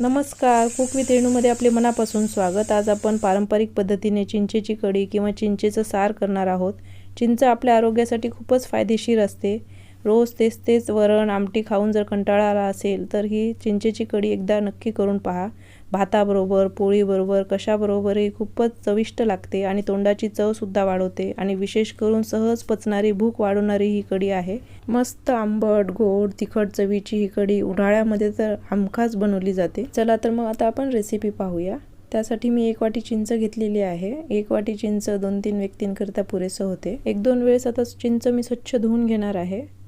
नमस्कार. Cook with रेणूमध्ये आपले मनापासून स्वागत. आज आपण पारंपरिक पद्धतीने चिंचेची कढी किंवा चिंचेचं सार करणार आहोत. चिंच आपल्या आरोग्यासाठी खूपच फायदेशीर असते. रोज तेच तेच वरण आमटी खाऊन जर कंटाळा आला असेल तर ही चिंचेची कढी एकदा नक्की करून पहा. भाताबरोबर पोळीबरोबर कशाबरोबरही खूपच चविष्ट लागते आणि तोंडाची चवसुद्धा वाढवते आणि विशेष करून सहज पचणारी भूक वाढवणारी ही कढी आहे. मस्त आंबट गोड तिखट चवीची ही कढी उन्हाळ्यामध्ये तर हमखास बनवली जाते. चला तर मग आता आपण रेसिपी पाहूया. त्यासाठी मी एक वाटी चिंच घेतलेली आहे. एक वाटी चिंच दोन तीन व्यक्तींकरिता पुरेसं होते. एक दोन वेळेस आता चिंच मी स्वच्छ धुवून घेणार आहे.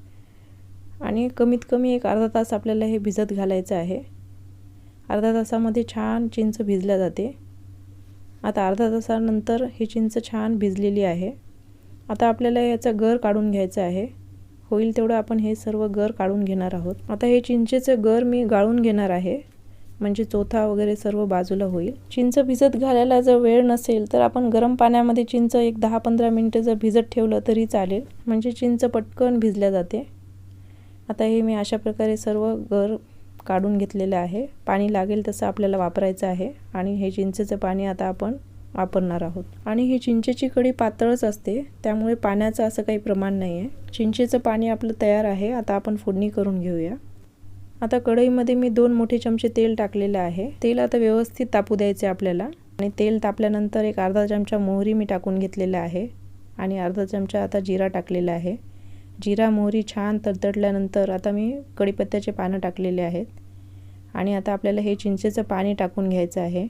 आणि कमीत कमी एक अर्धा तास आपल्याला हे भिजत घालायचं आहे. अर्धा तासामध्ये छान चिंच भिजल्या जाते. आता अर्धा तासानंतर ही चिंच छान भिजलेली आहे. आता आपल्याला याचा गर काढून घ्यायचा आहे. होईल तेवढं आपण हे सर्व गर काढून घेणार आहोत. आता हे चिंचेचं गर मी गाळून घेणार आहे. म्हणजे चोथा वगैरे सर्व बाजूला होईल. चिंच भिजत घालायला जर वेळ नसेल तर आपण गरम पाण्यामध्ये चिंच एक दहा पंधरा मिनटं जर भिजत ठेवलं तरी चालेल. म्हणजे चिंच पटकन भिजल्या जाते. आता हे मी अशा प्रकारे सर्व घर काढून घेतलेलं आहे. पाणी लागेल तसं आपल्याला वापरायचं आहे आणि हे चिंचेचं पाणी आता आपण वापरणार आहोत. आणि ही चिंचेची कढी पातळच असते त्यामुळे पाण्याचं असं काही प्रमाण नाही आहे चिंचेचं पाणी आपलं तयार आहे आता आपण फोडणी करून घेऊया. आता कढईमध्ये मी दोन मोठे चमचे तेल टाकलेलं आहे. तेल आता व्यवस्थित तापू द्यायचे आपल्याला. आणि तेल तापल्यानंतर एक अर्धा चमचा मोहरी मी टाकून घेतलेला आहे. आणि अर्धा चमचा आता जिरा टाकलेला आहे. जिरा मोहरी छान तडतडल्यानंतर आता मी कढीपत्त्याचे पानं टाकलेले आहेत. आणि आता आपल्याला हे चिंचेचं पाणी टाकून घ्यायचं आहे.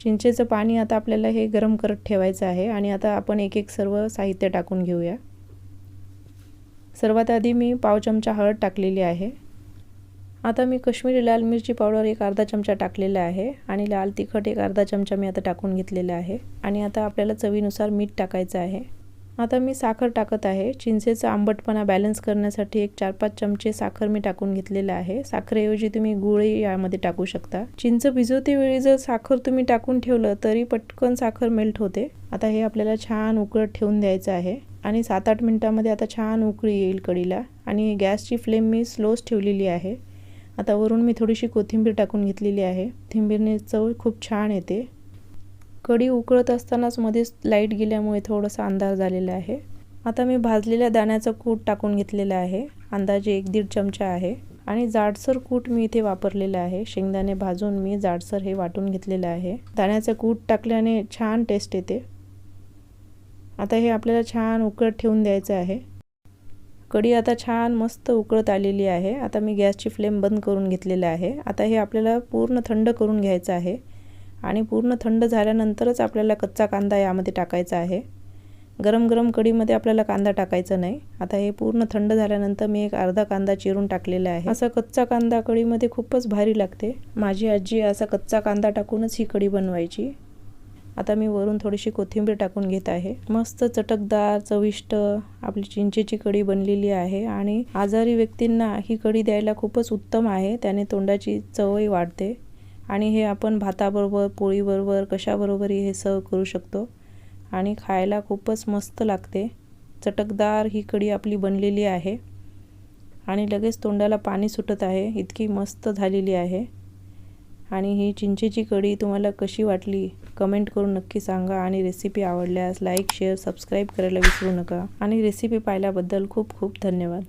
चिंचेचं पाणी आता आपल्याला हे गरम करत ठेवायचं आहे आणि आता आपण एक एक सर्व साहित्य टाकून घेऊया. सर्वात आधी मी पाव चमचा हळद टाकलेली आहे. आता मी कश्मीरी लाल मिरची पावडर एक अर्धा चमचा टाकलेला आहे आणि लाल तिखट एक अर्धा चमचा मी आता टाकून घेतलेला आहे. आणि आता आपल्याला चवीनुसार मीठ टाकायचं आहे. आता मी साखर टाकत आहे. चिंचेचा आंबटपणा बॅलन्स करण्यासाठी एक चार पाच चमचे साखर मी टाकून घेतलेलं आहे. साखरेऐवजी तुम्ही गुळही यामध्ये टाकू शकता. चिंच भिजवते वेळी जर साखर तुम्ही टाकून ठेवलं तरी पटकन साखर मेल्ट होते. आता हे आपल्याला छान उकळत ठेवून द्यायचं आहे. आणि सात आठ मिनटामध्ये आता छान उकळी येईल कढीला आणि गॅसची फ्लेम मी स्लोच ठेवलेली आहे. आता वरून मी थोडीशी कोथिंबीर टाकून घेतलेली आहे. कोथिंबीरने चव खूप छान येते. कढी उकळत असतानाच मध्येच लाइट गेल्यामुळे थोडासा अंधार झालेला आहे. आता मी भाजलेल्या दाण्याचं कूट टाकून घेतलेलं आहे. अंदाजे एक दीड चमचा आहे. आणि जाडसर कूट मी इथे वापरलेलं आहे. शेंगदाणे भाजून मी जाडसर हे वाटून घेतलेलं आहे. दाण्याचं कूट टाकल्याने छान टेस्ट येते. आता हे आपल्याला छान उकळत ठेवून द्यायचं आहे. कढी आता छान मस्त उकळत आलेली आहे. आता मी गॅसची फ्लेम बंद करून घेतलेलं आहे. आता हे आपल्याला पूर्ण थंड करून घ्यायचं आहे. आणि पूर्ण थंड झाल्यानंतरच आपल्याला कच्चा कांदा यामध्ये टाकायचा आहे. गरम गरम कढीमध्ये आपल्याला कांदा टाकायचा नाही. आता हे पूर्ण थंड झाल्यानंतर मी एक अर्धा कांदा चिरून टाकलेला आहे. असा कच्चा कांदा कढीमध्ये खूपच भारी लागते. माझी आजी असा कच्चा कांदा टाकूनच ही कढी बनवायची. आता मी वरून थोडीशी कोथिंबीर टाकून घेत आहे. मस्त चटकदार चविष्ट आपली चिंचेची कढी बनलेली आहे आणि आजारी व्यक्तींना ही कढी द्यायला खूपच उत्तम आहे. त्याने तोंडाची चवही वाढते. आणि हे आपण भाताबरोबर पोळीबरोबर कशाबरोबरही हे सर्व करू शकतो. आणि खायला खूपच मस्त लागते. चटकदार ही कढी आपली बनलेली आहे. आणि लगेच तोंडाला पाणी सुटत आहे. इतकी मस्त झालेली आहे. आणि ही चिंचेची कढी तुम्हाला कशी वाटली कमेंट करून नक्की सांगा. आणि रेसिपी आवडल्यास लाईक शेअर सबस्क्राईब करायला विसरू नका. आणि रेसिपी पाहिल्याबद्दल खूप खूप धन्यवाद.